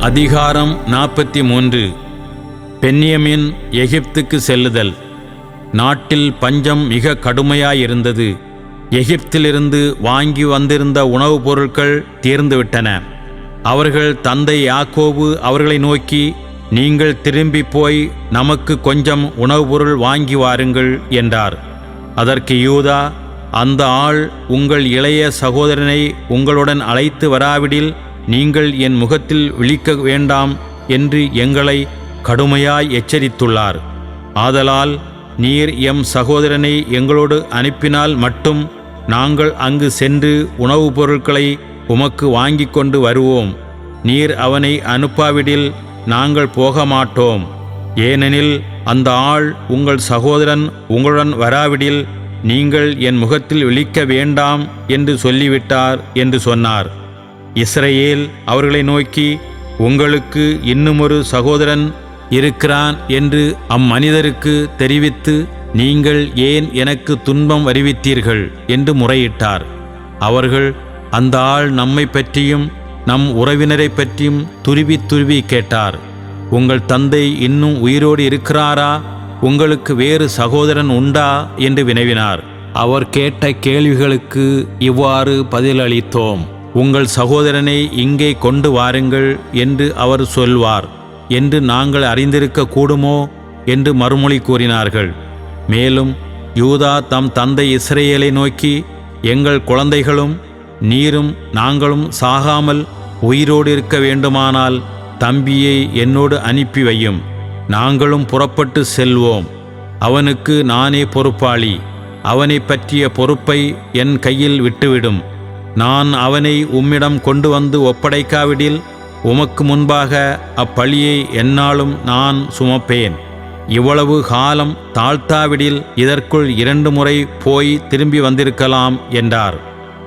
அதிகாரம் நாற்பத்தி மூன்று பென்யமின் எகிப்துக்கு செல்லுதல். நாட்டில் பஞ்சம் மிக கடுமையாயிருந்தது. எகிப்திலிருந்து வாங்கி வந்திருந்த உணவுப் பொருட்கள் தீர்ந்துவிட்டன. அவர்கள் தந்தை யாக்கோபு அவர்களை நோக்கி நீங்கள் திரும்பி போய் நமக்கு கொஞ்சம் உணவுப் பொருள் வாங்கி வாருங்கள் என்றார். அதற்கு யூதா அந்த ஆள் உங்கள் இளைய சகோதரனை உங்களுடன் அழைத்து வராவிடில் நீங்கள் என் முகத்தில் விழிக்க வேண்டாம் என்று எங்களை கடுமையாய் எச்சரித்துள்ளார். ஆதலால் நீர் எம் சகோதரனை எங்களோடு அனுப்பினால் மட்டும் நாங்கள் அங்கு சென்று உணவுப் பொருட்களை உமக்கு வாங்கிக் கொண்டு வருவோம். நீர் அவனை அனுப்பாவிடில் நாங்கள் போக மாட்டோம் ஏனெனில் அந்த ஆள் உங்கள் சகோதரன் உங்களுடன் வராவிடில் நீங்கள் என் முகத்தில் விழிக்க வேண்டாம் என்று சொல்லிவிட்டார் என்று சொன்னார். இஸ்ரேல் அவர்களை நோக்கி உங்களுக்கு இன்னுமொரு சகோதரன் இருக்கிறான் என்று அம்மனிதருக்கு தெரிவித்து நீங்கள் ஏன் எனக்கு துன்பம் வருவித்தீர்கள்? என்று முறையிட்டார். அவர்கள் அந்த ஆள் நம்மை பற்றியும் நம் உறவினரை பற்றியும் துருவி துருவி கேட்டார். உங்கள் தந்தை இன்னும் உயிரோடு இருக்கிறாரா? உங்களுக்கு வேறு சகோதரன் உண்டா? என்று வினவினார். அவர் கேட்ட கேள்விகளுக்கு இவ்வாறு பதிலளித்தோம். உங்கள் சகோதரனை இங்கே கொண்டு வாருங்கள் என்று அவர் சொல்வார். என்று நாங்கள் அறிந்திருக்க கூடுமோ? என்று மறுமொழி கூறினார்கள். மேலும் யூதா தம் தந்தை இஸ்ரேலை நோக்கி எங்கள் குழந்தைகளும் நீரும் நாங்களும் சாகாமல் உயிரோடு இருக்க வேண்டுமானால் தம்பியை என்னோடு அனுப்பி வையும். நாங்களும் புறப்பட்டு செல்வோம். அவனுக்கு நானே பொறுப்பாளி. அவனை பற்றிய பொறுப்பை என் கையில் விட்டுவிடும். நான் அவனை உம்மிடம் கொண்டு வந்து ஒப்படைக்காவிடில் உமக்கு முன்பாக அப்பழியை என்னாலும் நான் சுமப்பேன். இவ்வளவு காலம் தாழ்த்தாவிடில் இதற்குள் இரண்டு முறை போய் திரும்பி வந்திருக்கலாம் என்றார்.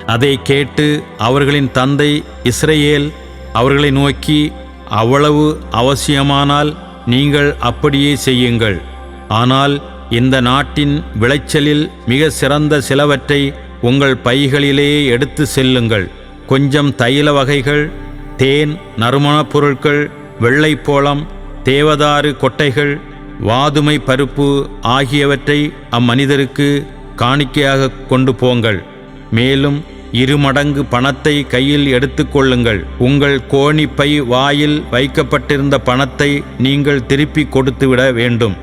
அதை கேட்டு அவர்களின் தந்தை இஸ்ரேல் அவர்களை நோக்கி அவ்வளவு அவசியமானால் நீங்கள் அப்படியே செய்யுங்கள். ஆனால் இந்த நாட்டின் விளைச்சலில் மிக சிறந்த சிலவற்றை உங்கள் பைகளிலேயே எடுத்து செல்லுங்கள். கொஞ்சம் தைல வகைகள் தேன் நறுமணப் பொருட்கள் வெள்ளைப்போளம் தேவதாறு கொட்டைகள் வாதுமை பருப்பு ஆகியவற்றை அம்மனிதருக்கு காணிக்கையாக கொண்டு போங்கள். மேலும் இருமடங்கு பணத்தை கையில் எடுத்துக்கொள்ளுங்கள் உங்கள் கோணிப்பை வாயில் வைக்கப்பட்டிருந்த பணத்தை நீங்கள் திருப்பி கொடுத்துவிட வேண்டும்.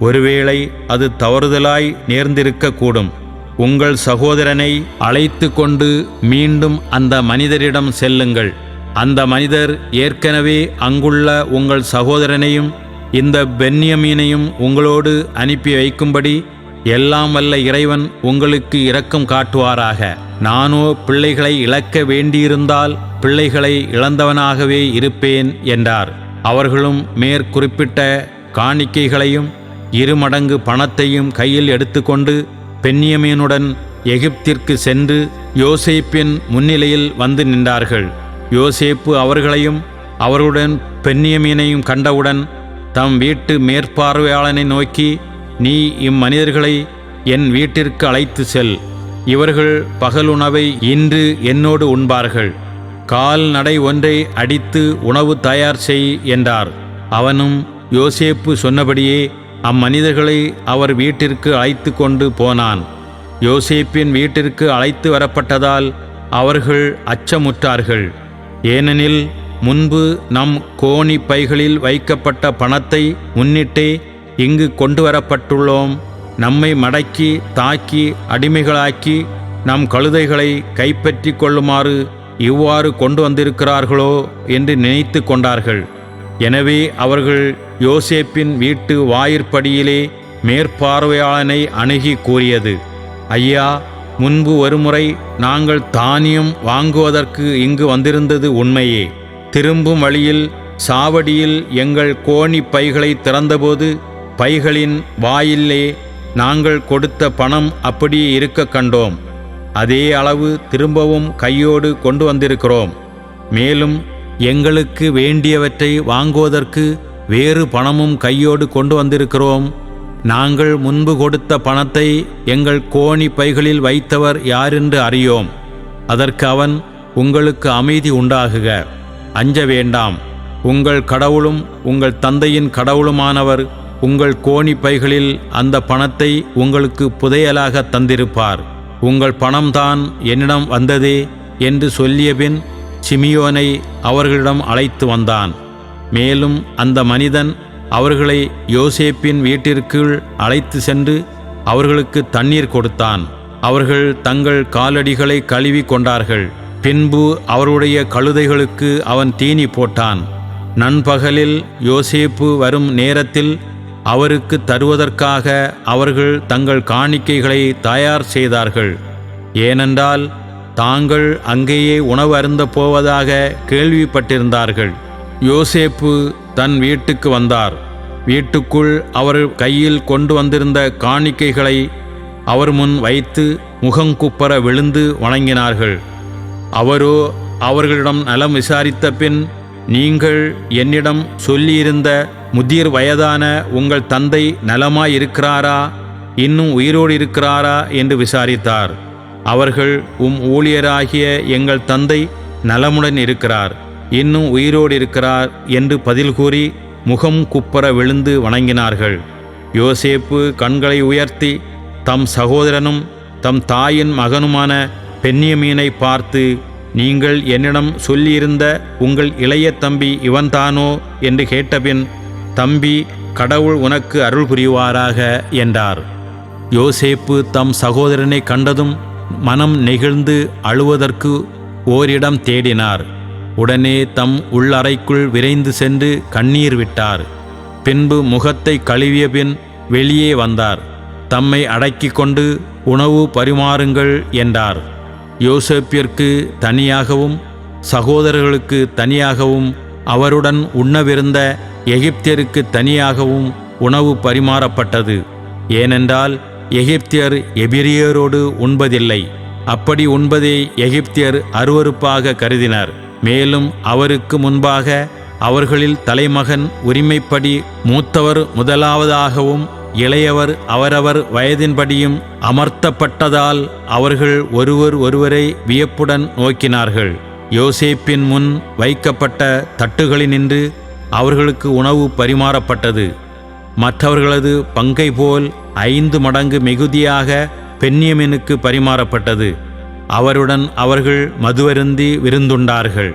ஒருவேளை அது தவறுதலாய் நேர்ந்திருக்கக்கூடும் உங்கள் சகோதரனை அழைத்து கொண்டு மீண்டும் அந்த மனிதரிடம் செல்லுங்கள். அந்த மனிதர் ஏற்கனவே அங்குள்ள உங்கள் சகோதரனையும் இந்த பென்யமீனையும் உங்களோடு அனுப்பி வைக்கும்படி எல்லாம் வல்ல இறைவன் உங்களுக்கு இரக்கம் காட்டுவாராக. நானோ பிள்ளைகளை இழக்க வேண்டியிருந்தால் பிள்ளைகளை இழந்தவனாகவே இருப்பேன் என்றார். அவர்களும் மேற்குறிப்பிட்ட காணிக்கைகளையும் இருமடங்கு பணத்தையும் கையில் எடுத்துக்கொண்டு பென்யமீனுடன் எகிப்திற்கு சென்று யோசேப்பின் முன்னிலையில் வந்து நின்றார்கள். யோசேப்பு அவர்களையும் அவர்களுடன் பென்யமீனையும் கண்டவுடன் தம் வீட்டு மேற்பார்வையாளனை நோக்கி நீ இம்மனிதர்களை என் வீட்டிற்கு அழைத்து செல். இவர்கள் பகலுணவை இன்று என்னோடு உண்பார்கள். கால்நடை ஒன்றை அடித்து உணவு தயார் செய் என்றார். அவனும் யோசேப்பு சொன்னபடியே அம்மனிதர்களை அவர் வீட்டிற்கு அழைத்து கொண்டு போனான். யோசேப்பின் வீட்டிற்கு அழைத்து வரப்பட்டதால் அவர்கள் அச்சமுற்றார்கள். ஏனெனில் முன்பு நம் கோணி பைகளில் வைக்கப்பட்ட பணத்தை முன்னிட்டே இங்கு கொண்டு வரப்பட்டுள்ளோம் நம்மை மடக்கி தாக்கி அடிமைகளாக்கி நம் கழுதைகளை கைப்பற்றி கொள்ளுமாறு இவ்வாறு கொண்டு வந்திருக்கிறார்களோ என்று நினைத்து கொண்டார்கள். எனவே அவர்கள் யோசேப்பின் வீட்டு வாயிற்படியிலே மேற்பார்வையாளனை அணுகி கூறியது ஐயா முன்பு ஒருமுறை நாங்கள் தானியம் வாங்குவதற்கு இங்கு வந்திருந்தது உண்மையே. திரும்பும் வழியில் சாவடியில் எங்கள் கோணி பைகளை திறந்தபோது பைகளின் வாயிலே நாங்கள் கொடுத்த பணம் அப்படியே இருக்க கண்டோம். அதே அளவு திரும்பவும் கையோடு கொண்டு வந்திருக்கிறோம். மேலும் எங்களுக்கு வேண்டியவற்றை வாங்குவதற்கு வேறு பணமும் கையோடு கொண்டு வந்திருக்கிறோம். நாங்கள் முன்பு கொடுத்த பணத்தை எங்கள் கோணி பைகளில் வைத்தவர் யாரென்று அறியோம். அதற்கு அவன் உங்களுக்கு அமைதி உண்டாகுக. அஞ்ச வேண்டாம். உங்கள் கடவுளும் உங்கள் தந்தையின் கடவுளுமானவர் உங்கள் கோணி பைகளில் அந்த பணத்தை உங்களுக்கு புதையலாக தந்திருப்பார். உங்கள் பணம்தான் என்னிடம் வந்ததே என்று சொல்லியபின் சிமியோனை அவர்களிடம் அழைத்து வந்தான். மேலும் அந்த மனிதன் அவர்களை யோசேப்பின் வீட்டிற்குள் அழைத்து சென்று அவர்களுக்கு தண்ணீர் கொடுத்தான். அவர்கள் தங்கள் காலடிகளை கழுவி கொண்டார்கள். பின்பு அவருடைய கழுதைகளுக்கு அவன் தீனி போட்டான். நண்பகலில் யோசேப்பு வரும் நேரத்தில் அவருக்கு தருவதற்காக அவர்கள் தங்கள் காணிக்கைகளை தயார் செய்தார்கள். ஏனென்றால் தாங்கள் அங்கேயே உணவு அருந்த போவதாக கேள்விப்பட்டிருந்தார்கள். யோசேப்பு தன் வீட்டுக்கு வந்தார். வீட்டுக்குள் அவர் கையில் கொண்டு வந்திருந்த காணிக்கைகளை அவர் முன் வைத்து முகங்குப்பர விழுந்து வணங்கினார்கள். அவரோ அவர்களிடம் நலம் விசாரித்த பின் நீங்கள் என்னிடம் சொல்லியிருந்த முதிர் வயதான உங்கள் தந்தை நலமாயிருக்கிறாரா? இன்னும் உயிரோடு இருக்கிறாரா என்று விசாரித்தார். அவர்கள் உம் ஊழியராகிய எங்கள் தந்தை நலமுடன் இருக்கிறார் இன்னும் உயிரோடு இருக்கிறார் என்று பதில் கூறி முகம் குப்பர விழுந்து வணங்கினார்கள். யோசேப்பு கண்களை உயர்த்தி தம் சகோதரனும் தம் தாயின் மகனுமான பெண்ணியமீனை பார்த்து நீங்கள் என்னிடம் சொல்லியிருந்த உங்கள் இளைய தம்பி இவன்தானோ? என்று கேட்டபின் தம்பி கடவுள் உனக்கு அருள் புரிவாராக என்றார். யோசேப்பு தம் சகோதரனை கண்டதும் மனம் நெகிழ்ந்து அழுவதற்கு ஓரிடம் தேடினார். உடனே தம் உள்ளறைக்குள் விரைந்து சென்று கண்ணீர் விட்டார். பின்பு முகத்தை கழுவிய பின் வெளியே வந்தார். தம்மை அடக்கிக் கொண்டு உணவு பரிமாறுங்கள் என்றார். யோசேப்பிற்கு தனியாகவும் சகோதரர்களுக்கு தனியாகவும் அவருடன் உண்ணவிருந்த எகிப்தியருக்கு தனியாகவும் உணவு பரிமாறப்பட்டது. ஏனென்றால் எகிப்தியர் எபிரியரோடு உண்பதில்லை. அப்படி உண்பதை எகிப்தியர் அருவருப்பாக கருதினர். மேலும் அவருக்கு முன்பாக அவர்களில் தலைமகன் உரிமைப்படி மூத்தவர் முதலாவதாகவும் இளையவர் அவரவர் வயதின்படியும் அமர்த்தப்பட்டதால் அவர்கள் ஒருவர் ஒருவரை வியப்புடன் நோக்கினார்கள். யோசேப்பின் முன் வைக்கப்பட்ட தட்டுகளினின்று அவர்களுக்கு உணவு பரிமாறப்பட்டது. மற்றவர்களது பங்கை போல் ஐந்து மடங்கு மிகுதியாக பென்னியமினுக்கு பரிமாறப்பட்டது. அவருடன் அவர்கள் மதுவருந்தி விருந்துண்டார்கள்.